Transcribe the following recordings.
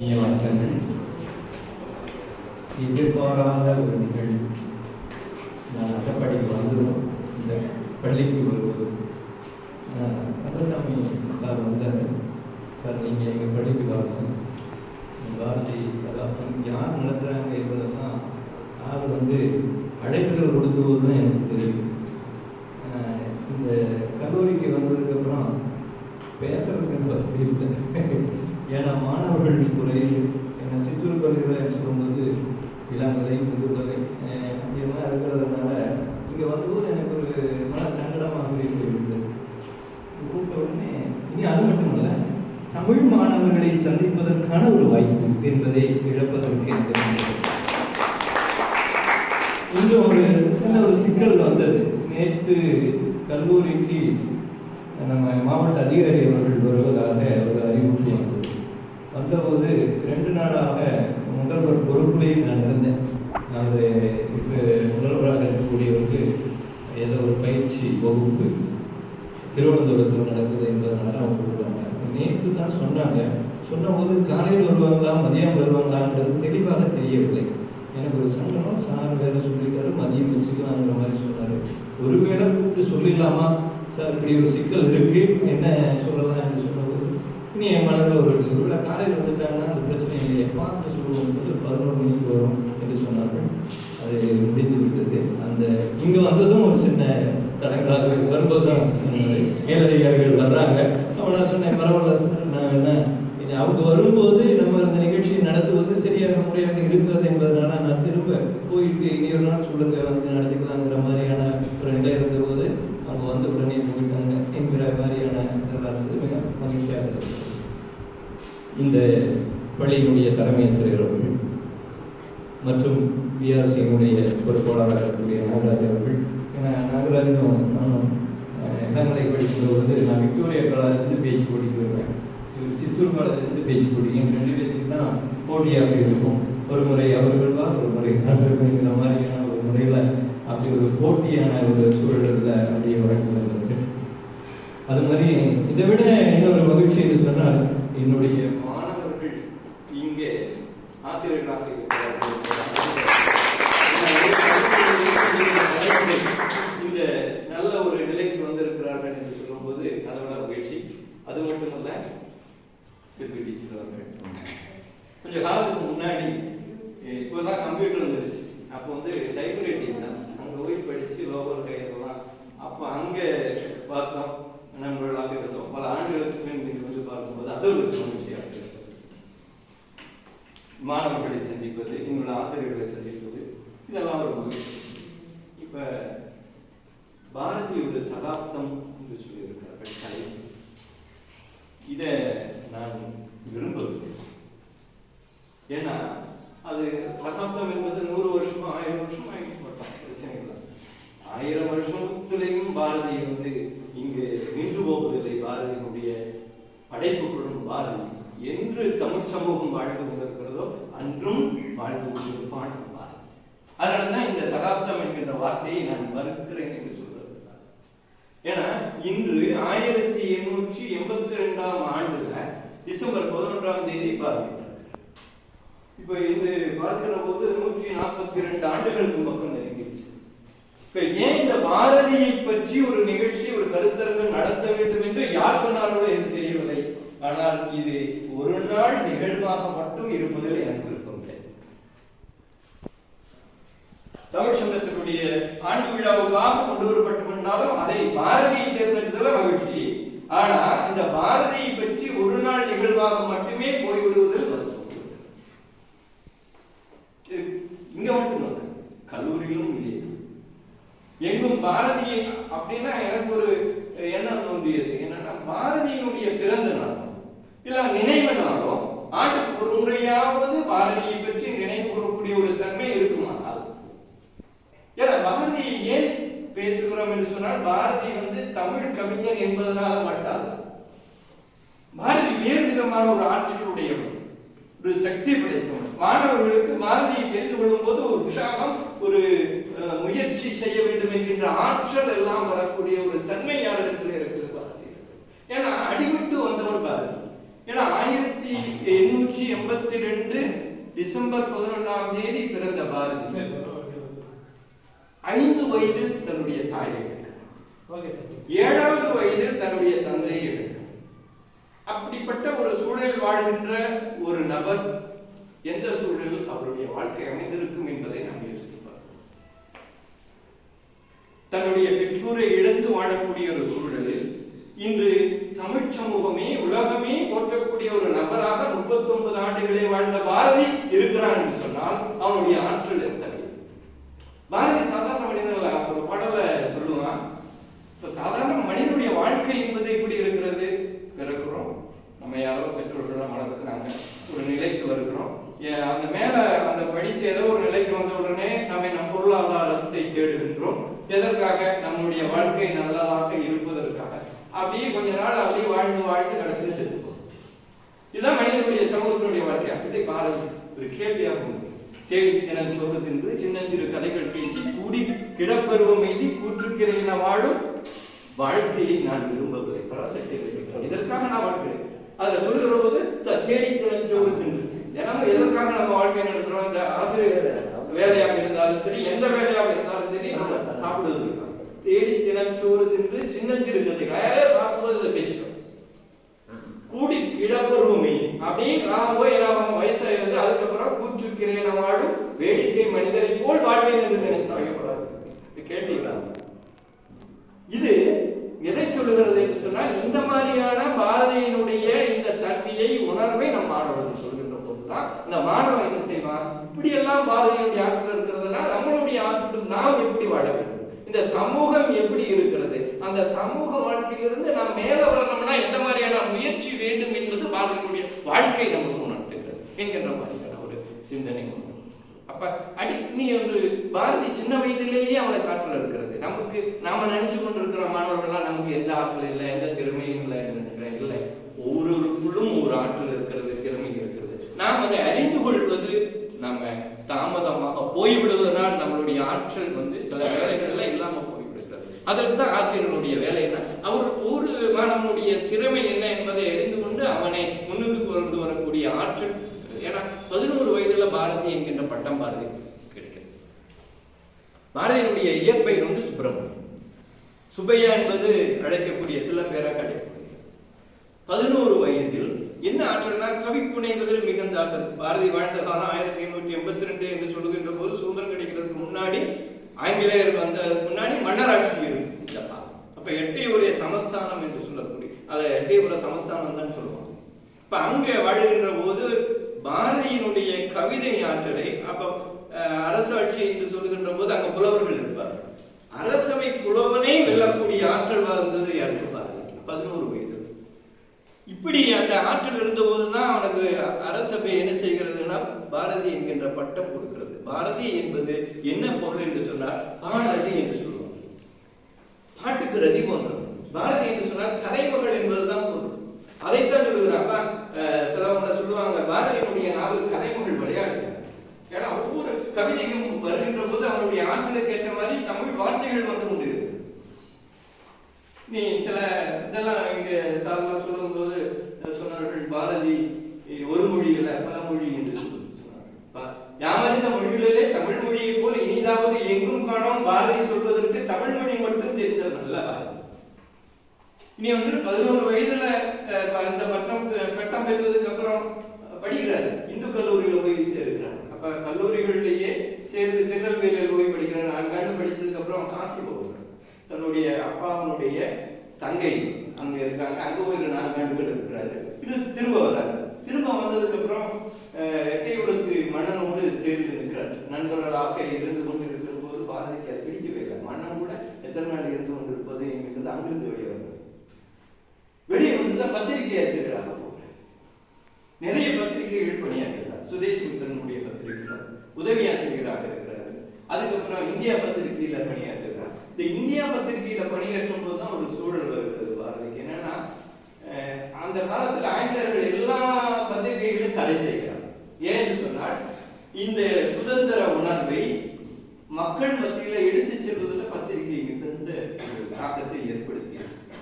இனிய வணக்கங்கள் எதிர்பாராத ஒரு நிகழ்வு நான் அட்டப்படிக்கு வந்ததும் இந்த பள்ளிக்கு வருவது கந்தசாமி சார் வந்தார். சார் நீங்கள் எங்கள் பள்ளிக்கு வரணும். பாரதி சகாப்தம். யார் நடத்துகிறாங்க என்பதெல்லாம் சார் வந்து அழைப்புகள் கொடுக்கும்போது தான் எனக்கு தெரியும். இந்த கல்லூரிக்கு வந்ததுக்கப்புறம் பேசுறதுக்கு எனக்கு இல்லை. ஏன்னா மாணவர்கள் குறையில் ஏன்னா சிற்றூர் பள்ளிகளை சொல்லும்போது இளங்கலை முதுகலை அஹ் அப்படியெல்லாம் இருக்கிறதுனால இங்கே வந்தபோது எனக்கு ஒரு மன சங்கடமாக இருந்தது. கூப்பிட்ட உடனே இனி அது மட்டுமல்ல தமிழ் மாணவர்களை சந்திப்பதற்கான ஒரு வாய்ப்பு என்பதை இழப்பதற்கு எனக்கு இருந்தது. ஒரு சின்ன ஒரு சிக்கல் வந்தது. நேற்று கல்லூரிக்கு நம்ம மாவட்ட அதிகாரி அவர்கள் வருவதாக ஒரு அறிவிப்பு வந்தபோது ரெண்டு நாளாக முதல்வர் பொறுப்புலையும் நான் இருந்தேன். அது இப்போ முதல்வராக இருக்கக்கூடியவருக்கு ஏதோ ஒரு பயிற்சி வகுப்பு திருவனந்தபுரத்தில் நடக்குது என்பதனால அவங்க கூப்பிடுவாங்க நேற்று தான் சொன்னாங்க. சொன்னபோது காலையில் வருவாங்களா மதியம் வருவாங்களான்றது தெளிவாக தெரியவில்லை. எனக்கு ஒரு சங்கடம் சார் வேறு சொல்லிட்டாரு மதியம் வச்சுக்கலாங்கிற மாதிரி சொன்னார். ஒருவேளை கூப்பிட்டு சொல்லிடலாமா? சார் இப்படி ஒரு சிக்கல் இருக்குது என்ன சொல்லலாம்? என்று சொன்னபோது நீ என் மனதில் ஒரு ஒருவேளை காலையில் வந்துட்டாங்கன்னா அந்த பிரச்சனை இல்லை பார்த்து சொல்லுவோம் பதினோரு மணிக்கு வரும் என்று சொன்னார்கள். அது முடிந்து விட்டது. அந்த இங்கே வந்ததும் ஒரு சின்ன தடங்களாக வரும்போது தான் மேலதிகாரிகள் வர்றாங்க. அவன் நான் சொன்னேன் பரவாயில்ல சார் நான் என்ன இது அவங்க வரும்போது நம்ம இந்த நிகழ்ச்சியை நடத்துவது சரியாக முறையாக இருக்கிறது என்பதனால நான் திரும்ப போயிட்டு இனி ஒரு நாள் சொல்லுங்க வந்து நடத்திக்கலாங்கிற மாதிரியான ஒரு நிலை இருந்தபோது அவங்க வந்த உடனே போயிட்டாங்க என்கிற மாதிரியான இதெல்லாம் இருந்தது மிக மகிழ்ச்சியாக இருந்தது இந்த பள்ளியினுடைய தலைமை ஆசிரியர்கள் மற்றும் பிஆர்சியினுடைய பொறுப்பாளராக இருக்கக்கூடிய நாகராஜ் அவர்கள். ஏன்னா நாகராஜனும் நானும் இடங்களை இளங்கலை படிக்கும்போது நான் விக்டோரியா காலேஜிலிருந்து பேச்சு போட்டிக்கு வருவேன். இவர் சித்தூர் காலேஜிலிருந்து பேச்சு போட்டி ரெண்டு பேருக்கு தான் போட்டியாக இருக்கும். ஒரு முறை அவர்கள் வா ஒரு முறை நான் மாதிரியான ஒரு முறையில் அப்படி ஒரு போட்டியான ஒரு சூழலில் அப்படியே வழக்கு அது மாதிரி இதை விட இன்னொரு மகிழ்ச்சி என்று சொன்னால் என்னுடைய ஆசிரியர்களாக இந்த நல்ல ஒரு நிலைக்கு வந்திருக்கிறார்கள் என்று சொல்லும்போது அதோட மகிழ்ச்சி அது மட்டுமல்ல சிற்பி டீச்சர் அவர்கள். கொஞ்சம் காலத்துக்கு முன்னாடி இப்போ இப்போதான் கம்ப்யூட்டர் வந்துருச்சு. அப்போ வந்து டைப்ரைட்டிங் தான். அங்கே போய் படித்து லோகர் கையெல்லாம் அப்போ அங்கே பார்த்தோம் நண்பர்களாக இருந்தோம். பல ஆண்டுகளுக்கு பின் நீங்கள் வந்து பார்க்கும்போது அது ஒரு மாணவர்களை சந்திப்பது எங்களோட ஆசிரியர்களை சந்திப்பது இதெல்லாம் ஒரு மகிழ்ச்சி இப்போ பாரதியோட சகாப்தம் என்று சொல்லியிருக்கிறார்கள் கலை இதை நான் விரும்பவில்லை. ஏன்னா அது சகாப்தம் என்பது நூறு வருஷமும் ஆயிரம் வருஷம் ஆகிட்டு பிரச்சனை இல்லை ஆயிரம் வருஷத்துலேயும் பாரதி வந்து இங்கு நின்று போவதில்லை. பாரதியினுடைய படைப்புகளும் பாரதி என்று தமிழ் சமூகம் வாழ்ந்து கொண்டிருக்கிறதோ அன்றும் வாழ்ந்து கொண்டிருப்பான் என்பார். அதனாலதான் இந்த சகாப்தம் என்கின்ற வார்த்தையை நான் மறுக்கிறேன் என்று சொல்றது. ஏன்னா இன்று ஆயிரத்தி எண்ணூற்றி எண்பத்தி ரெண்டாம் ஆண்டுல டிசம்பர் பதினொன்றாம் தேதி பாரதி இப்ப இன்று பார்க்கிற போது நூற்றி நாற்பத்தி ரெண்டு ஆண்டுகளுக்கு பக்கம் நெருங்கிடுச்சு. இப்ப ஏன் இந்த பாரதியை பற்றி ஒரு நிகழ்ச்சி ஒரு கருத்தரங்கம் நடத்த வேண்டும் என்று யார் சொன்னார்களோ என்று ஆனால் இது ஒரு நாள் நிகழ்வாக மட்டும் இருப்பதில் எனக்கு விருப்பமில்லை தமிழ் சங்கத்தினுடைய ஆண்டு விழாவுக்காக கொண்டு வரப்பட்டிருந்தாலும் அதை பாரதியை தேர்ந்தெடுத்ததில் மகிழ்ச்சி. ஆனா இந்த பாரதியை பற்றி ஒரு நாள் நிகழ்வாக மட்டுமே போய்விடுவதில் வருத்தம். இது இங்க மட்டும் கல்லூரியிலும் இல்லையே எங்கும் பாரதியை அப்படின்னா எனக்கு ஒரு எண்ணம் தோன்றியது. என்னன்னா பாரதியினுடைய பிறந்த நாள். இல்ல நினைவு ஆண்டுக்கு ஒரு முறையாவது பாரதியை பற்றி நினைவு கூறக்கூடிய ஒரு தன்மை இருக்குமானால்? ஏன்னா பாரதியை ஏன் பேசுகிறோம் என்று சொன்னால் பாரதி வந்து தமிழ் கவிஞன் என்பதனால மட்டும் பாரதி வேறு விதமான ஒரு ஆற்றலுடையவன் ஒரு சக்தி படைத்தவன். மாணவர்களுக்கு பாரதியை தெரிந்து கொள்ளும் போது ஒரு உற்சாகம் ஒரு முயற்சி செய்ய வேண்டும் என்கின்ற ஆற்றல் எல்லாம் வரக்கூடிய ஒரு தன்மை யாரிடத்தில் இருக்கிறது பாரதி. ஏன்னா அடிவிட்டு வந்தவர் பாரதி. ஏன்னா ஆயிரத்தி எண்ணூற்றி எண்பத்தி ரெண்டு டிசம்பர் பதினொன்றாம் தேதி பிறந்த பாரதி ஐந்து வயதில் தன்னுடைய தாயை. ஏழாவது வயதில் தன்னுடைய தந்தையை. அப்படிப்பட்ட ஒரு சூழலில் வாழ்கின்ற ஒரு நபர் எந்த சூழலில் அவருடைய வாழ்க்கை அமைந்திருக்கும் என்பதை நாம் யோசித்து பார்க்கிறோம். தன்னுடைய பெற்றோரை இழந்து வாழக்கூடிய ஒரு சூழலில் இன்று தமிழ் சமூகமே உலகமே போற்றக்கூடிய ஒரு நபராக 39 ஆண்டுகளே வாழ்ந்த பாரதி இருக்கிறான் என்று சொன்னால் அவனுடைய ஆற்றல் எத்தனை பாரதி சாதாரண மனிதன் இல்ல. ஒரு பாடல சொல்லுவான் இப்ப சாதாரண மனிதனுடைய வாழ்க்கை என்பது எப்படி இருக்கிறது பிறக்கிறோம் நம்ம யாரோ பெற்றோர்கள் வளர்த்துக்கிறாங்க ஒரு நிலைக்கு வருகிறோம் ஏ- அந்த மேல அந்த படித்து ஏதோ ஒரு நிலைக்கு வந்த உடனே நம்ம நம் பொருளாதாரத்தை தேடுகின்றோம் எதற்காக நம்முடைய வாழ்க்கை நல்லதாக இருப்பதற்காக அப்படியே கொஞ்ச நாள் அப்படியே வாழ்ந்து வாழ்ந்து கடைசியில் செத்து போகும். இதுதான் மனிதனுடைய சமூகத்தினுடைய வாழ்க்கை இதை பாரதி ஒரு கேள்வியாக உண்டு தேடி தினம் சோறு தின்று சின்னஞ்சிறு கதைகள் பேசி கூடி கிடப்பருவம் எய்தி கூற்றுக்கிறேன் வாழும் வாழ்க்கையை நான் விரும்பவில்லை. பராசக்தி இதற்காக நான் வாழ்கிறேன். அதுல சொல்லுகிற போது தேடி தின்று தினமும் எதற்காக நம்ம வாழ்க்கை நடத்துறோம்? இந்த ஆசிரியர் வேலையாக இருந்தாலும் சரி எந்த வேலையாக இருந்தாலும் சரி நம்ம சாப்பிடுவதற்காக தேடி தினம் சோறு தின்று சின்னஞ்சிறு கதைகள். யாரே பார்க்கும்போது இதை பேசுறோம் கூடி கிழப்பருவமே அப்படியே காலம் போய் எல்லாம் வயசாகிறது அதுக்கப்புறம் கூற்றுக்கிறேன் வாழும் வேடிக்கை மனிதரை போல் வாழ்வேன் என்று நினைத்தாகப்படாது கேட்டீங்களா இது சொல்லுகிறது என்று சொன்னால் இந்த மாதிரியான பாரதியினுடைய இந்த தன்மையை உணர்வை நம் மாணவர்கள் சொல்கின்ற போதுதான் இந்த மாணவன் என்ன செய்வான் இப்படி எல்லாம் பாரதியினுடைய ஆற்றல் இருக்கிறதுனா நம்மளுடைய ஆற்றல் நாம் எப்படி வாழ வேண்டும்? இந்த சமூகம் எப்படி இருக்கிறது? அந்த சமூக வாழ்க்கையிலிருந்து நாம் மேல வரணும்னா எந்த மாதிரியான முயற்சி வேண்டும் என்பது பாரதியினுடைய வாழ்க்கை நமக்கு உணர்த்துகிறது என்கின்ற மாதிரியான ஒரு சிந்தனை அப்ப அடி நீ பாரதி சின்ன வயதிலேயே அவனை காற்றுல இருக்கிறது. நமக்கு நாம நினைச்சு கொண்டிருக்கிற மாணவர்கள்லாம் நமக்கு எந்த ஆற்றல் இல்லை எந்த திறமையும் இல்லை நினைக்கிறேன். இல்லை ஒவ்வொருவருக்குள்ளும் ஒரு ஆற்றல் இருக்கிறது திறமை இருக்கிறது. நாம் அதை அறிந்து கொள்வது நம்ம தாமதமாக போய்விடுவதனால் நம்மளுடைய ஆற்றல் வந்து சில வேலைகள்ல இல்லாம போய்விடுகிறது அதற்கு தான் ஆசிரியர்களுடைய வேலை என்ன? அவர் ஒரு மாணவனுடைய திறமை என்ன என்பதை அறிந்து கொண்டு அவனை முன்னுக்கு கொண்டு வரக்கூடிய ஆற்றல் ஏன்னா பதினோரு வயதுல பாரதி என்கின்ற பட்டம் பாரதி கிடைக்கிறது. பாரதியினுடைய இயற்பெயர் வந்து சுப்பிரமணியம். சுப்பையா என்பது அழைக்கக்கூடிய சில பேராக அழைக்கப்படுகிறது பதினோரு வயதில் என்ன ஆற்றல்னா கவி புனைவதில் மிகுந்த ஆற்றல். பாரதி வாழ்ந்த காலம் ஆயிரத்தி எண்ணூற்றி எண்பத்தி ரெண்டு என்று சொல்லுகின்ற போது சுதந்திரம் கிடைக்கிறதுக்கு முன்னாடி ஆங்கிலேயர் வந்ததுக்கு முன்னாடி மன்னராட்சி இருக்கு இந்த அப்ப எட்டையுடைய சமஸ்தானம் என்று சொல்லக்கூடிய அதை எட்டையுடைய சமஸ்தானம் தான் சொல்லுவாங்க. இப்ப அங்கே வாழ்கின்ற போது பாரதியினுடைய கவிதை ஆற்றலை அப்ப அஹ், அரசாட்சி என்று சொல்லுகின்ற போது அங்க புலவர்கள் இருப்பார் அரசவை புலவனே வெல்லக்கூடிய ஆற்றல் வாழ்ந்தது யாருக்கு பாரதி பதினோரு வயது இப்படி அந்த ஆற்றல் இருந்த போதுதான் அவனுக்கு அரசபை என்ன செய்கிறதுனா பாரதி என்கின்ற பட்டம் கொடுக்கிறது. பாரதி என்பது என்ன பொருள் என்று சொன்னால் பாரதி என்று சொல்லுவாங்க. பாட்டுக்கு ரதி போன்றது. பாரதி என்று சொன்னால் கலைமகள் என்பதுதான் அதைத்தான் சொல்லுகிறார். அப்பா அஹ், சிலவங்க சொல்லுவாங்க பாரதியினுடைய நாவல் கலைமகள் விளையாடு ஏன்னா ஒவ்வொரு கவிதையும் வருகின்ற போது அவனுடைய ஆற்றலுக்கு ஏற்ற மாதிரி தமிழ் வார்த்தைகள் வந்து உண்டு நீ சில இதெல்லாம் இங்க சார்லாம் சொல்லும்போது போது சொன்னார்கள் பாரதி ஒரு மொழி இல்ல பல மொழி என்று சொல்லி யாமறிந்த மொழிகளிலே தமிழ் மொழியை போல் இனிதாவது எங்கும் காணோம். பாரதி சொல்வதற்கு தமிழ் மொழி மட்டும் தெரிந்தவன் அல்ல பாரதி. இனி வந்து பதினோரு வயதுல அஹ், இந்த பட்டம் பட்டம் பெற்றதுக்கு அப்புறம் படிக்கிறார். இந்து கல்லூரியில போய் சேர்க்கிறார். அப்ப கல்லூரிகள்லயே சேர்ந்து திருநெல்வேலியில் போய் படிக்கிறார். நான்காண்டு படிச்சதுக்கு அப்புறம் காசி போகிறார் தன்னுடைய அப்பாவுடைய தங்கை அங்க இருக்காங்க. அங்க போய் நான்கு ஆண்டுகள் இருக்கிறாரு. இது திரும்ப வர்றாரு. திரும்ப வந்ததுக்கு அப்புறம் எட்டையூருக்கு மன்னனோடு சேர்ந்து நிற்கிறார். நண்பர்களாக இருந்து கொண்டு இருக்கிற போது பாரதிக்கு அது பிடிக்கவே இல்லை. மன்னன் கூட எத்தனை நாள் இருந்து கொண்டிருப்பது என்கிறது அங்கிருந்து வெளியே வந்தது வெளியே வந்து பத்திரிகை ஆசிரியராக போகிறார் நிறைய பத்திரிகைகள் பணியாற்றுகிறார் சுதேஷ் மித்தனுடைய பத்திரிகையில உதவி ஆசிரியராக இருக்கிறார். அதுக்கப்புறம் இந்தியா பத்திரிகையில பணியாற்றுகிறார் இந்த இந்தியா பத்திரிகையில பணியாற்றும் போது தான் ஒரு சூழல் வருகிறது பாரதிக்கு. என்னன்னா அஹ், அந்த காலத்துல ஆங்கிலேயர்கள் எல்லா பத்திரிகைகளையும் தடை செய்கிறார். ஏன்னு சொன்னால் இந்த சுதந்திர உணர்வை மக்கள் மத்தியில எடுத்து செல்வதில் பத்திரிகை மிகுந்த தாக்கத்தை ஏற்படுத்தியது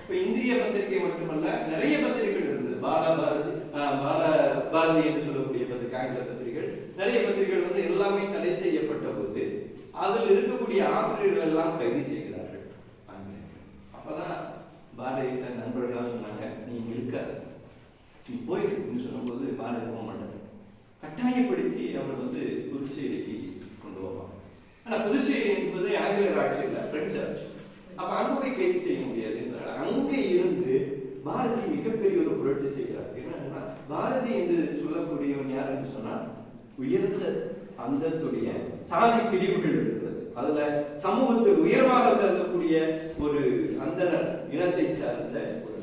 இப்ப இந்திய பத்திரிகை மட்டுமல்ல நிறைய பத்திரிகைகள் இருந்தது. பால பாரதி பால பாரதி என்று சொல்லக்கூடிய பத்திரிகை ஆங்கில பத்திரிகைகள். நிறைய பத்திரிகைகள் வந்து எல்லாமே தடை செய்யப்பட்ட போது அதில் இருக்கக்கூடிய ஆசிரியர்கள் எல்லாம் கைது செய்கிறார்கள். அப்பதான் பாரதியிட்ட நண்பர்களாக சொன்னாங்க நீ இருக்க. நீ போயிடுன்னு சொல்லும்போது பாரதி போக மாட்டாங்க கட்டாயப்படுத்தி அவர் வந்து புதுச்சேரிக்கு கொண்டு போவாங்க ஆனா புதுச்சேரி என்பது ஆங்கிலேயர் ஆட்சி இல்லை பிரெஞ்சு ஆட்சி அப்ப அங்க போய் கைது செய்ய முடியாது. அங்கே இருந்து பாரதி மிகப்பெரிய ஒரு புரட்சி செய்கிறார். என்னன்னா பாரதி என்று சொல்லக்கூடியவன் யார் என்று சொன்னால் உயர்ந்த அந்தஸ்துடைய சாதி பிரிவுகள் இருக்கிறது. அதுல சமூகத்தில் உயர்வாக கருதக்கூடிய ஒரு அந்தனர் இனத்தை சார்ந்த ஒரு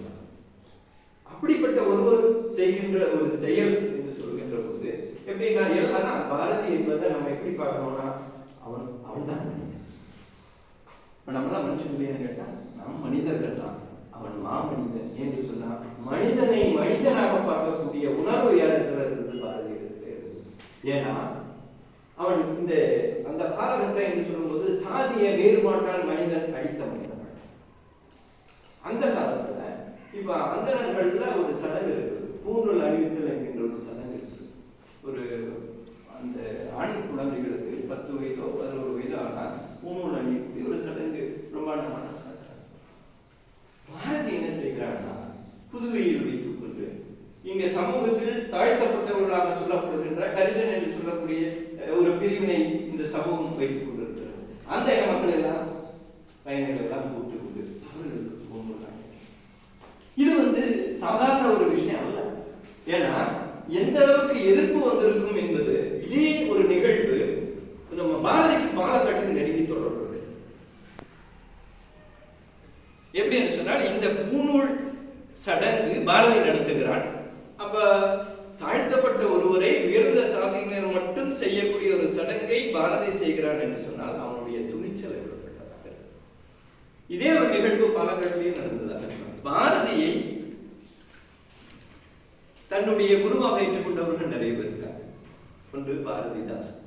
அப்படிப்பட்ட ஒருவர் செய்கின்ற ஒரு செயல் என்று சொல்கின்ற போது எப்படின்னா எல்- அதான் பாரதி என்பதை நம்ம எப்படி பார்க்கணும்னா அவன் அவன் தான் மனிதன். நம்ம தான் மனுஷன் இல்லையான்னு கேட்டா நாம் மனிதர்கள் தான். அவன் மாமனிதன் என்று சொன்னா மனிதனை மனிதனாக பார்க்கக்கூடிய உணர்வு யாருக்கிறது பாரதி ஏன்னா அவன் இந்த அந்த காலகட்டம் என்று சொல்லும்போது சாதிய வேறுபாட்டால் மனிதன் அடித்த மனிதன். அந்த காலத்துல இப்ப அந்தணர்கள்ல ஒரு சடங்கு இருக்குது. பூநூல் அணிவித்தல் என்கின்ற ஒரு சடங்கு இருக்கு ஒரு அந்த ஆண் குழந்தைகளுக்கு பத்து வயதோ பதினோரு வயதோ ஆனால் பூநூல் அணிவிக்கக்கூடிய ஒரு சடங்கு பிரம்மாண்டமான சடங்கு. பாரதி என்ன செய்கிறான்னா புதுவையில் வைத்துக் கொண்டு இங்க சமூகத்தில் தாழ்த்தப்பட்டவர்களாக சொல்லப்படுகின்ற கரிசன் என்று சொல்லக்கூடிய ஒரு பிரிவினை இந்த சமூகம் வைத்துக் கொண்டிருக்கிறது. அந்த இன மக்கள் எல்லாம் பயணிகள் எல்லாம் கூட்டு கொண்டு அவர்களுக்கு பூநூல் இது வந்து சாதாரண ஒரு விஷயம் அல்ல. ஏன்னா எந்த அளவுக்கு எதிர்ப்பு வந்திருக்கும் என்பது இதே ஒரு நிகழ்வு நம்ம பாரதிக்கு பாலக்காட்டுக்கு நெருங்கி தொடர்பு எப்படி என்று சொன்னால் இந்த பூநூல் சடங்கு பாரதி நடத்துகிறான் அப்ப தாழ்த்தப்பட்ட ஒருவரை உயர்ந்த சாதியினர் மட்டும் செய்யக்கூடிய ஒரு சடங்கை பாரதி செய்கிறான் என்று சொன்னால் அவனுடைய துணிச்சல் எப்படிப்பட்டதாக இருக்கும். இதே ஒரு நிகழ்வு பாலக்காட்டிலேயும் நடந்ததாக பாரதியை தன்னுடைய குருவாக ஏற்றுக்கொண்டவர்கள் நிறைய பேர் இருக்காங்க. ஒன்று பாரதிதாசன்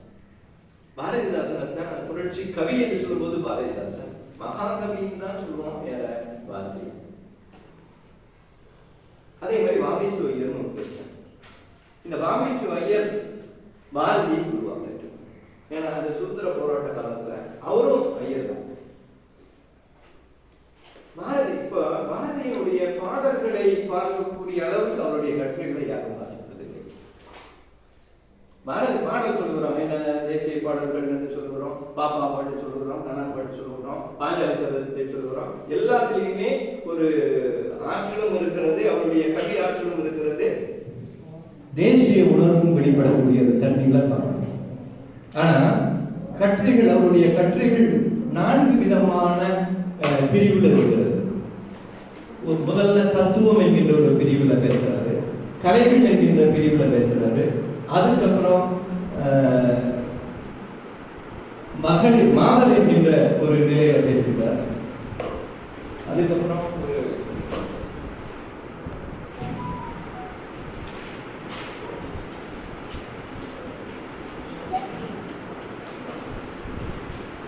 பாரதிதாசன் தான் புரட்சி கவி என்று சொல்லும்போது பாரதிதாசன். மகாகவின்னு தான் சொல்லுவோம் வேற பாரதி. அதே மாதிரி வாமேசு ஐயர்னு ஒரு இந்த வாமேசு ஐயர் பாரதியை குருவாக ஏற்றுக்கொண்டார். ஏன்னா அந்த சுதந்திர போராட்ட காலத்துல அவரும் ஐயர் தான் பாரதி இப்ப பாரதியுடைய பாடல்களை பார்க்கக்கூடிய அளவுக்கு அவருடைய கட்டுரைகளை யாரும் வாசிப்பதில்லை. பாரதி பாடல் சொல்லுகிறோம். என்ன? தேசிய பாடல்கள் என்று சொல்லுகிறோம். பாப்பா பாட்டு சொல்லுகிறோம். கண்ணா பாட்டு சொல்லுகிறோம். பாஞ்சாலி சதத்தை சொல்லுகிறோம். எல்லாத்துலேயுமே ஒரு ஆற்றலும் இருக்கிறது அவருடைய கவி ஆற்றலும் இருக்கிறது. தேசிய உணர்வும் வெளிப்படக்கூடிய ஒரு பார்க்கணும் ஆனா கட்டுரைகள் அவருடைய கட்டுரைகள் நான்கு விதமான அஹ், பிரிவுல இருக்கிறது ஒரு முதல்ல தத்துவம் என்கின்ற ஒரு பிரிவில் பேசுறாரு கலைகள் என்கின்ற பிரிவில் பேசுறாரு. அதுக்கப்புறம் மகளிர் மாதர் என்கின்ற ஒரு நிலையில பேசுகிறார் அதுக்கப்புறம் ஒரு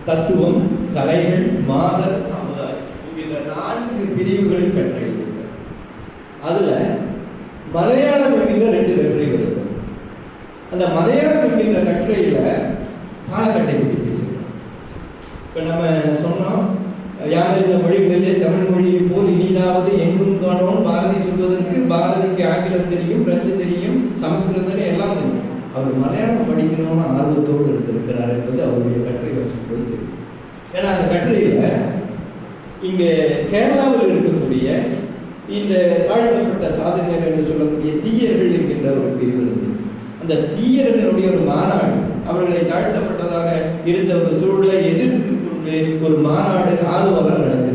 தத்துவம் கலைகள் மாதர் நான்கு பிரிவுகள் கட்டுரை இருக்கு. மலையாளம் என்கின்ற ரெண்டு கட்டுரை வருது அந்த மலையாளம் என்கின்ற கட்டுரையில் பாலக்கட்டை பற்றி பேசுகிறோம் இப்போ நம்ம சொன்னோம் யாமறிந்த மொழிகளிலே தமிழ் மொழியை போல் இனிதாவது எங்கும் காணோம்? பாரதி சொல்வதற்கு பாரதிக்கு ஆங்கிலம் தெரியும் பிரெஞ்சு தெரியும் சமஸ்கிருதம் எல்லாம் தெரியும். அவர் மலையாளம் படிக்கணும்னு ஆர்வத்தோடு இருந்திருக்கிறார் என்பது அவருடைய கட்டுரை வசிக்கும்போது தெரியும். ஏன்னா அந்த கட்டுரையில் இங்கே கேரளாவில் இருக்கக்கூடிய இந்த தாழ்த்தப்பட்ட சாதனையர் என்று சொல்லக்கூடிய தீயர்கள் என்கின்ற ஒரு பிரிவு இருந்தது அந்த தீயர்களுடைய ஒரு மாநாடு அவர்களை தாழ்த்தப்பட்டதாக இருந்த ஒரு சூழலை எதிர்த்து கொண்டு ஒரு மாநாடு ஆர்வலம் நடந்தது.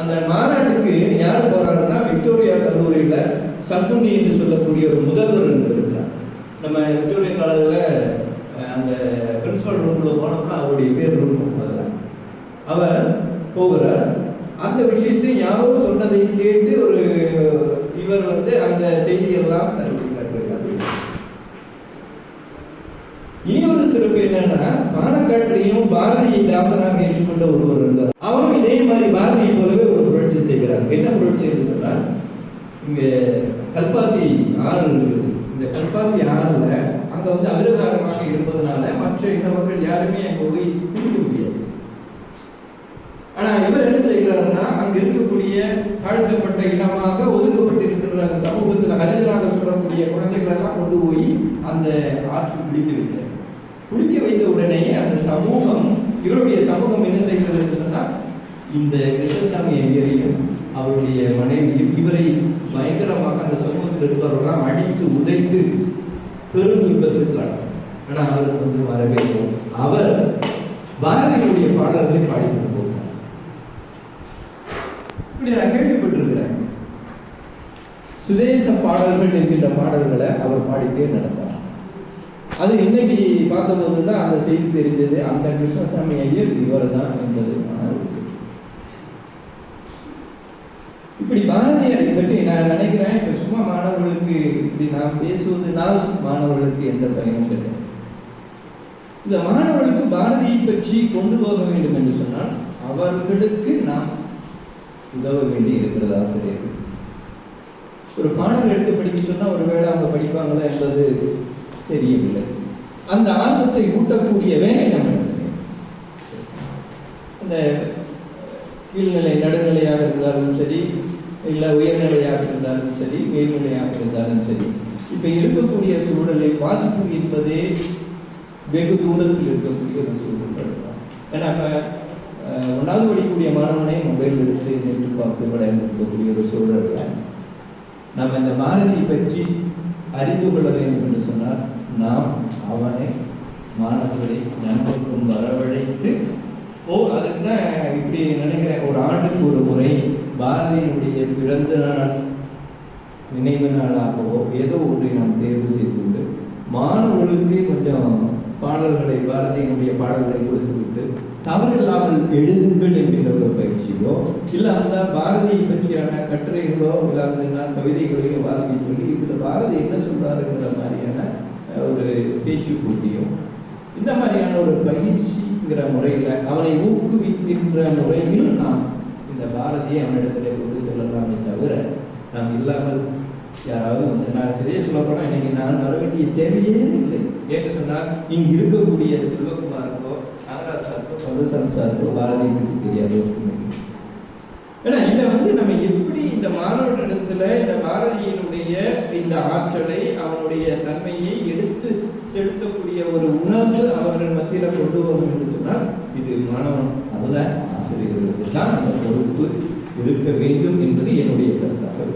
அந்த மாநாட்டுக்கு யார் போறாருன்னா விக்டோரியா கல்லூரியில் சங்குனி என்று சொல்லக்கூடிய ஒரு முதல்வர் இருந்திருக்கிறார். நம்ம விக்டோரியா காலேஜில் அந்த பிரின்சிபல் ரூம்ல போனோம்னா அவருடைய பேர் ரூம் அவர் போகிறார். விஷயத்தை யாரோ சொன்னதை கேட்டு ஒரு இவர் வந்து அந்த செய்தியெல்லாம் இனி ஒரு சிறப்பு என்னன்னா பாலக்காட்டிலையும் பாரதியை தாசனாக ஏற்றுக்கொண்ட ஒருவர் இருந்தார். அவரும் இதே மாதிரி பாரதியை போலவே ஒரு புரட்சி செய்கிறார். என்ன புரட்சி என்று சொன்னால் இங்க கல்பாத்தி ஆறு இருக்குது. இந்த கல்பாத்தி ஆறுல அங்க வந்து அகிரகாரமாக இருப்பதனால மற்ற இன மக்கள் யாருமே அங்க போய் குடிக்க முடியாது. இவர் என்ன செய்கிறாருன்னா அங்க இருக்கக்கூடிய தாழ்த்தப்பட்ட இனமாக ஒதுக்கப்பட்டிருக்கிற அந்த சமூகத்துல ஹரிஜனாக சொல்லக்கூடிய குழந்தைகளை எல்லாம் கொண்டு போய் அந்த ஆற்றில் குளிக்க வைக்கிறார். குளிக்க வைத்த உடனே அந்த சமூகம் இவருடைய சமூகம் என்ன செய்கிறதுன்னா இந்த கிருஷ்ணசாமி ஐயரையும் அவருடைய மனைவியும் இவரை பயங்கரமாக அந்த சமூகத்தில் இருப்பவர்களாம் அடித்து உதைத்து பெரும் இன்பத்திற்கான ஆனால் அவருக்கு வந்து வரவேற்போம் அவர் பாரதியினுடைய பாடல்களை பாடினார் போகிறார் இப்படி நான் கேள்விப்பட்டிருக்கிறேன். சுதேச பாடல்கள் என்கின்ற பாடல்களை அவர் பாடிட்டே நடந்தார் அது இன்னைக்கு பார்த்தபோது தான் அந்த செய்தி தெரிஞ்சது அந்த கிருஷ்ணசாமி ஐயர் இவர் தான் என்பது இப்படி பாரதியாரை பற்றி நான் நினைக்கிறேன். இப்ப சும்மா மாணவர்களுக்கு இப்படி நான் பேசுவதனால் மாணவர்களுக்கு எந்த பயனும் கிடையாது இந்த மாணவர்களுக்கு பாரதியை பற்றி கொண்டு போக வேண்டும் என்று சொன்னால் அவர்களுக்கு நாம் உதவ வேண்டி இருக்கிறது ஆசிரியர்கள் ஒரு பாடல் எடுத்து படிக்க சொன்னால் ஒருவேளை அவங்க படிப்பாங்களா என்பது தெரியவில்லை. அந்த ஆர்வத்தை ஊட்டக்கூடிய வேலை நம்ம அந்த கீழ்நிலை நடுநிலையாக இருந்தாலும் சரி இல்லை உயர்நிலையாக இருந்தாலும் சரி மேல்நிலையாக இருந்தாலும் சரி இப்போ இருக்கக்கூடிய சூழலை வாசிப்பு என்பதே வெகு தூரத்தில் இருக்கக்கூடிய ஒரு சூழல். ஏன்னா ஒன்றாவது படிக்கக்கூடிய மாணவனை மொபைல் எடுத்து நின்று பார்த்து படம் இருக்கக்கூடிய ஒரு சூழலில் நாம் இந்த பாரதி பற்றி அறிந்து கொள்ள வேண்டும் என்று சொன்னால் நாம் அவனை மாணவர்களை நண்பருக்கும் வரவழைத்து ஓ அதுக்கு தான் இப்படி நினைக்கிறேன் ஒரு ஆண்டுக்கு ஒரு முறை பாரதியினுடைய பிறந்த நாள் நினைவு நாளாகவோ ஏதோ ஒன்றை நாம் தேர்வு செய்துண்டு மாணவர்களுக்கே கொஞ்சம் பாடல்களை பாரதியினுடைய பாடல்களை கொடுத்து தவறு தவறில்லாமல் எழுதுங்கள் என்கின்ற ஒரு பயிற்சியோ இல்லை அந்த பாரதியை பற்றியான கட்டுரைகளோ இல்லாமல் கவிதைகளையோ வாசிக்க சொல்லி இதில் பாரதி என்ன சொல்றாருங்கிற மாதிரியான ஒரு பேச்சு போட்டியோ இந்த மாதிரியான ஒரு பயிற்சிங்கிற முறையில் அவனை ஊக்குவிக்கின்ற முறையில் நாம் இந்த பாரதியை அவனிடத்தில் கொண்டு செல்லலாமே தவிர நாம் இல்லாமல் யாராவது வந்து நான் சரியாக சொல்ல போனால் இன்னைக்கு நான் வர வேண்டிய தேவையே இல்லை. ஏன்னு சொன்னால் இங்கு இருக்கக்கூடிய செல்வகுமாருக்கோ நாகராஜ் சந்தோஷம் சாருக்கோ பாரதியை பற்றி தெரியாது ஏன்னா இதை வந்து நம்ம எப்படி இந்த மாணவர்களிடத்துல இந்த பாரதியினுடைய இந்த ஆற்றலை அவனுடைய தன்மையை எடுத்து செலுத்தக்கூடிய ஒரு உணர்வு அவர்கள் மத்தியில கொண்டு வரும் என்று சொன்னால் இது மாணவன் அல்ல ஆசிரியர்களுக்கு தான் அந்த பொறுப்பு இருக்க வேண்டும் என்பது என்னுடைய கருத்தாக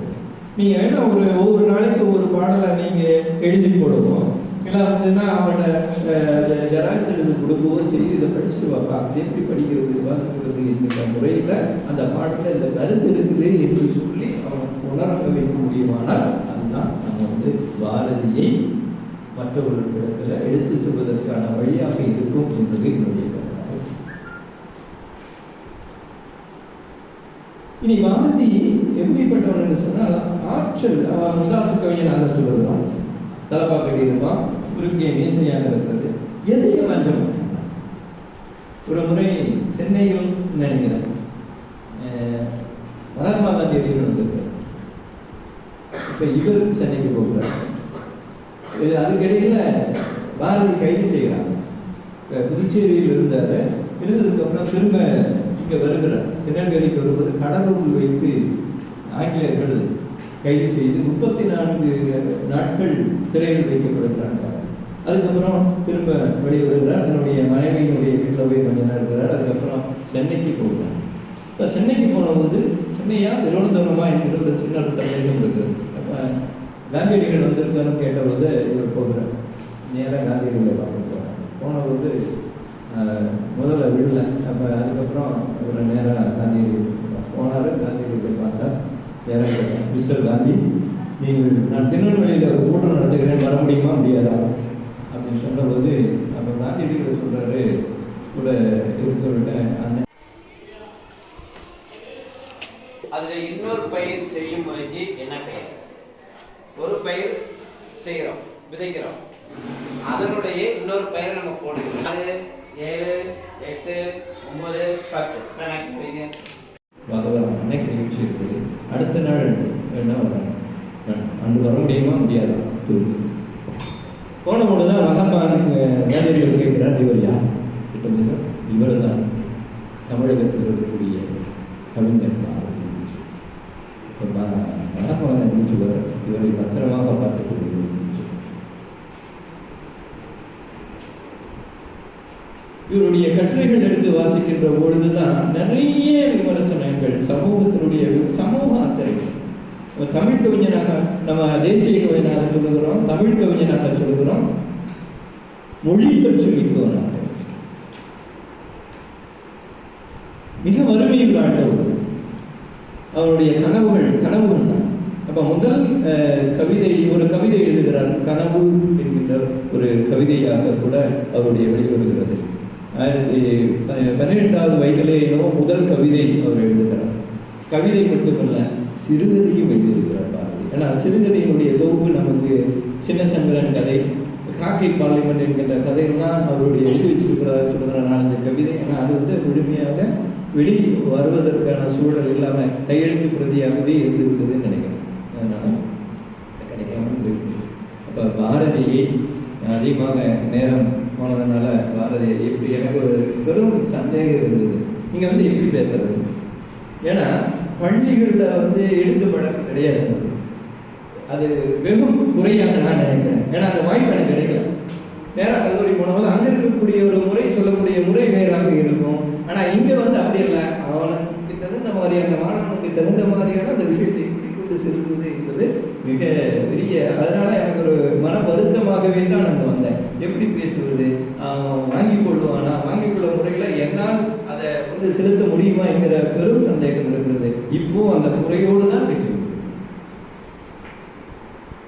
நீங்க வேணா ஒரு ஒவ்வொரு நாளைக்கு ஒரு பாடலை நீங்க எழுதி போடுவோம்? இல்லை வந்துன்னா அவன்கிட்ட ஜெராக்ஸ் எழுதி கொடுக்கவும் சரி இதை படிச்சுட்டு வாப்பா அது எப்படி படிக்கிறது வாசிக்கிறது என்கிற முறையில் அந்த பாடத்தில் இந்த கருத்து இருக்குது என்று சொல்லி அவனுக்கு உணர வைக்க முடியுமானால் அதுதான் நம்ம வந்து பாரதியை மற்றவர்களிடத்தில் எடுத்து செல்வதற்கான வழியாக இருக்கும் என்பது என்னுடைய இனி பாரதி எப்படிப்பட்டவன் என்று சொன்னால் ஆற்றல் அவன் கவிஞன் அதை சொல்லுறான் தலப்பா கட்டியிருப்பான் குறுக்கே மீசையாக இருக்கிறது. எதையும் அஞ்ச ஒரு முறை சென்னையில் நினைக்கிறேன் மகாத்மா காந்தி அடிகள் இப்போ இவர் சென்னைக்கு போகிறார். இது அதுக்கிடையில பாரதி கைது செய்கிறாங்க புதுச்சேரியில் இருந்தார். இருந்ததுக்கப்புறம் திரும்ப இங்கே வருகிறார். திருநெல்வேலிக்கு வரும்போது கடலூர் வைத்து ஆங்கிலேயர்கள் கைது செய்து முப்பத்தி நான்கு நாட்கள் சிறையில் வைக்கப்படுகிறார் அதுக்கப்புறம் திரும்ப வெளியே வருகிறார். தன்னுடைய மனைவியினுடைய வீட்டில் போய் கொஞ்ச நேரம் இருக்கிறார். அதுக்கப்புறம் சென்னைக்கு போகிறார். இப்போ சென்னைக்கு போனபோது சென்னையா? திருவனந்தபுரமா என்கிற ஒரு சின்ன ஒரு சந்தேகம் இருக்கிறது. அப்போ காந்தியடிகள் வந்திருக்காருன்னு கேட்டபோது இவர் போகிறார். நேராக காந்தியடிகளை பார்க்க போகிறார் போனபோது முதல்ல விடல. அப்போ அதுக்கப்புறம் இவர் நேராக காந்தியடி போனார். காந்தியடிகளை பார்த்தா நேராக மிஸ்டர் காந்தி நீங்கள் நான் திருநெல்வேலியில் ஒரு கூட்டம் நடத்துகிறேன். வர முடியுமா? முடியாதா? அப்படின்னு சொன்னபோது அப்போ காந்தியடிகளை சொல்கிறாரு கூட இருக்கிறவர்கிட்ட அண்ணன் அதுல இன்னொரு பயிர் செய்யும் முறைக்கு என்ன பெயர்? ஒரு பயிர் செய்கிறோம் விதைக்கிறோம். அதனுடைய இன்னொரு பயிரை நம்ம போடுகிறோம் அது ஏழு எட்டு ஒன்பது பத்து. கணக்கு வைங்க. பகவான் அன்னைக்கு நிகழ்ச்சி இருக்குது. அடுத்த நாள் என்ன வேணும். அன்று வர முடியுமா? முடியாதா. போன பொழுது தான் மகாத்மா காந்தியடிகள் கேட்கிறார் இவர் யார்? கிட்டத்தட்ட இவர் தான் தமிழகத்தில் இருக்கக்கூடிய கவிஞர் பாரதி. மகாத்மா இவரை பத்திரமாக பார்த்துக் இவருடைய கட்டுரைகள் எடுத்து வாசிக்கின்ற பொழுதுதான் நிறைய விமர்சனங்கள் சமூகத்தினுடைய சமூக தமிழ் கவிஞனாக நம்ம தேசிய கவிஞனாக சொல்லுகிறோம் தமிழ் கவிஞனாக சொல்லுகிறோம். மொழி பற்றி மிக்கவனாக. மிக வறுமையில் ஆண்டவர் அவருடைய கனவுகள் கனவுகள் தான். அப்ப முதல் கவிதை ஒரு கவிதை எழுதுகிறார் கனவு என்கின்ற ஒரு கவிதையாக கூட அவருடைய வெளிவருகிறது. ஆயிரத்தி ப- பன்னிரெண்டாவது வயதிலே முதல் கவிதை அவர் எழுதுகிறார். கவிதை மட்டுமல்ல சிறுகதையும் எழுதியிருக்கிறார் பாரதி. ஏன்னா சிறுகதையினுடைய தொகுப்பு நமக்கு சின்ன சந்திரன் கதை காக்கை பார்லிமெண்ட் என்கின்ற கதையெல்லாம் அவருடைய எழுதி வச்சிருக்கிறார் சொல்கிற நாலஞ்சு கவிதை ஆனால் அது வந்து முழுமையாக வெளி வருவதற்கான சூழல் இல்லாமல் கையெழுத்து பிரதியாகவே இருந்துவிட்டதுன்னு நினைக்கிறேன். அதனால் கிடைக்காம அப்போ பாரதியை அதிகமாக நேரம் போனதுனால பாரதியை எப்படி எனக்கு ஒரு பெரும் சந்தேகம் இருந்தது. நீங்கள் வந்து எப்படி பேசுறது? ஏன்னா பள்ளிகளில் வந்து எடுத்து பழக்கம் கிடையாது அது வெகும் குறையாக நான் நினைக்கிறேன். ஏன்னா அந்த வாய்ப்பு எனக்கு கிடைக்கல. நேராக கல்லூரி போனபோது அங்கே இருக்கக்கூடிய ஒரு முறை சொல்லக்கூடிய முறை வேறாக இருக்கும். ஆனால் இங்கே வந்து அப்படி இல்லை. அவனுக்கு தகுந்த மாதிரி அந்த மாணவனுக்கு தகுந்த மாதிரியான அந்த விஷயத்தை எப்படி கொண்டு செல்வது என்பது மிக பெரிய அதனால எனக்கு ஒரு மன வருத்தமாகவே தான் நான் வந்தேன். எப்படி பேசுவது? வாங்கி கொள்வானா? வாங்கி கொள்ள முறையில் என்னால் அதை வந்து செலுத்த முடியுமா என்கிற பெரும் சந்தேகம் இருக்கிறது இப்போ அந்த குறையோடு தான் பேசுவேன்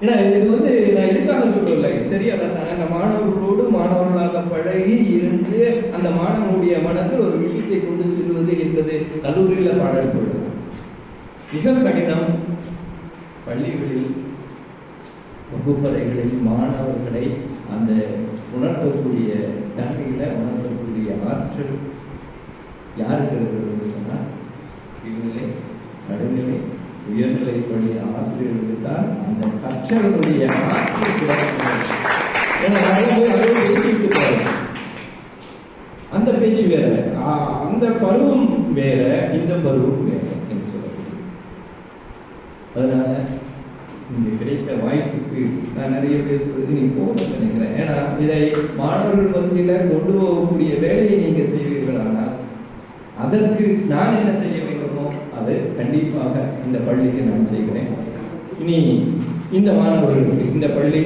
ஏன்னா இது வந்து நான் எதுக்காக சொல்லலை சரி அதான் அந்த மாணவர்களோடு மாணவர்களாக பழகி இருந்து அந்த மாணவனுடைய மனத்தில் ஒரு விஷயத்தை கொண்டு செல்வது என்பது கல்லூரியில் பாடல் சொல்றது மிக கடினம். பள்ளிகளில் வகுப்பறைகளில் மாணவர்களை அந்த உணர்த்தக்கூடிய தன்மையில் உணர்த்தக்கூடிய ஆற்றல் யாருக்கு இருக்கிறது சொன்னால் கீழ்நிலை நடுநிலை உயர்நிலை பள்ளி ஆசிரியர்களுக்கு தான் அந்த கற்றலுடைய நிறைய அந்த பேச்சு வேற. அந்த பருவம் வேற இந்த பருவம் வேற என்று சொல்லக்கூடிய அதனால இங்க கிடைத்த வாய்ப்புக்கு நான் நிறைய பேசுவது நீ போக நினைக்கிறேன். ஏன்னா இதை மாணவர்கள் மத்தியில கொண்டு போகக்கூடிய வேலையை நீங்க செய்வீர்களானால் அதற்கு நான் என்ன செய்ய அது கண்டிப்பாக இந்த பள்ளிக்கு நான் செய்கிறேன். இனி இந்த மாணவர்களுக்கு இந்த பள்ளி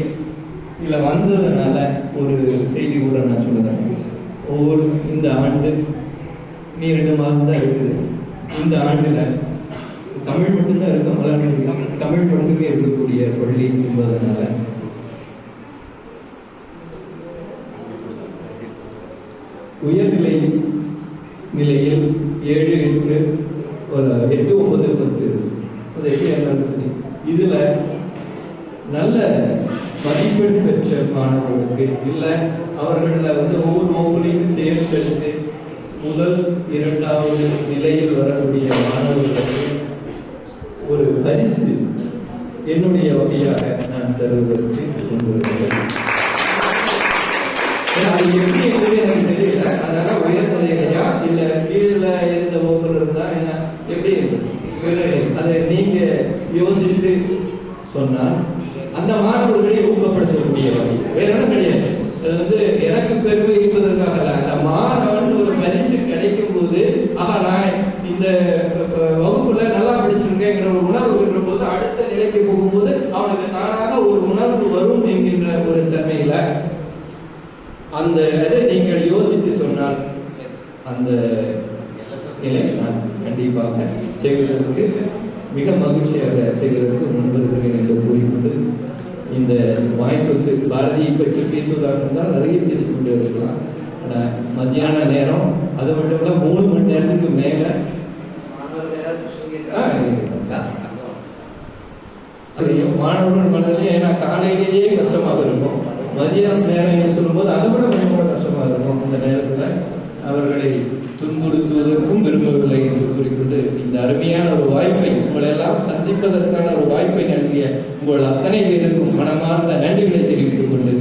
இதில் வந்ததுனால ஒரு செய்தி கூட நான் சொல்லுறேன் ஒவ்வொரு இந்த ஆண்டு நீ ரெண்டு மாதம் தான் இருக்குது. இந்த ஆண்டில் தமிழ் மட்டும்தான் இருக்கும் வளர்ந்து தமிழ் மட்டுமே இருக்கக்கூடிய பள்ளி என்பதனால. உயர்நிலை நிலையில் ஏழு எட்டு ஒரு எட்டு ஒன்பது பத்து அது எப்படி இருந்தாலும் சரி. இதில் நல்ல மதிப்பெண் பெற்ற மாணவர்களுக்கு இல்லை அவர்களில் வந்து ஒவ்வொரு ஒவ்வொன்றையும் தேர்ந்தெடுத்து முதல் இரண்டாவது நிலையில் வரக்கூடிய மாணவர்களுக்கு ஒரு பரிசு என்னுடைய வகையாக நான் தருவதற்கு கொண்டு அது எப்படி என்பது எனக்கு தெரியல. அதனால உயர்நிலையா இல்லை கீழே இருந்த ஒவ்வொரு இருந்தா என்ன? எப்படி? அதை நீங்க யோசித்து சொன்னால் அந்த மாணவர்களை ஊக்கப்படுத்தக்கூடிய வழி வேற ஒன்றும் கிடையாது. அது வந்து எனக்கு பெருமை என்பதற்காக அல்ல. அந்த மாணவன் ஒரு பரிசு கிடைக்கும் போது ஆஹா நான் இந்த வகுப்புல நல்லா படிச்சிருக்கேங்கிற ஒரு உணர்வு இருக்கிற போது அடுத்த நிலைக்கு போகும்போது அவனுக்கு தானாக ஒரு உணர்வு வரும் என்கின்ற ஒரு தன்மையில அந்த இதை நீங்கள் யோசித்து சொன்னால் அந்த நிலை நான் கண்டிப்பாக சேகரிப்பதற்கு மிக மகிழ்ச்சியாக சேகரித்து முன்வருகிறேன் என்று கூறிக்கொண்டு இந்த வாய்ப்புக்கு பாரதியை பற்றி பேசுவதாக இருந்தால் நிறைய பேசிக்கொண்டு இருக்கலாம். ஆனால் மத்தியான நேரம் அது மட்டும் இல்லாமல் மூணு மணி நேரத்துக்கு மேலே. மாணவர்கள் மனதில் ஏன்னா காலையிலேயே கஷ்டமாக இருக்கும். மதியம் நேரம் சொல்லும்போது அதை விட கொஞ்சம் கஷ்டமாக இருக்கும். அந்த நேரத்தில் அவர்களை துன்புறுத்துவதற்கும் விரும்பவில்லை என்று கூறிக்கொண்டு இந்த அருமையான ஒரு வாய்ப்பை உங்களெல்லாம் சந்திப்பதற்கான ஒரு வாய்ப்பை நல்கிய உங்கள் அத்தனை பேருக்கும் மனமார்ந்த நன்றிகளை தெரிவித்துக் கொண்டு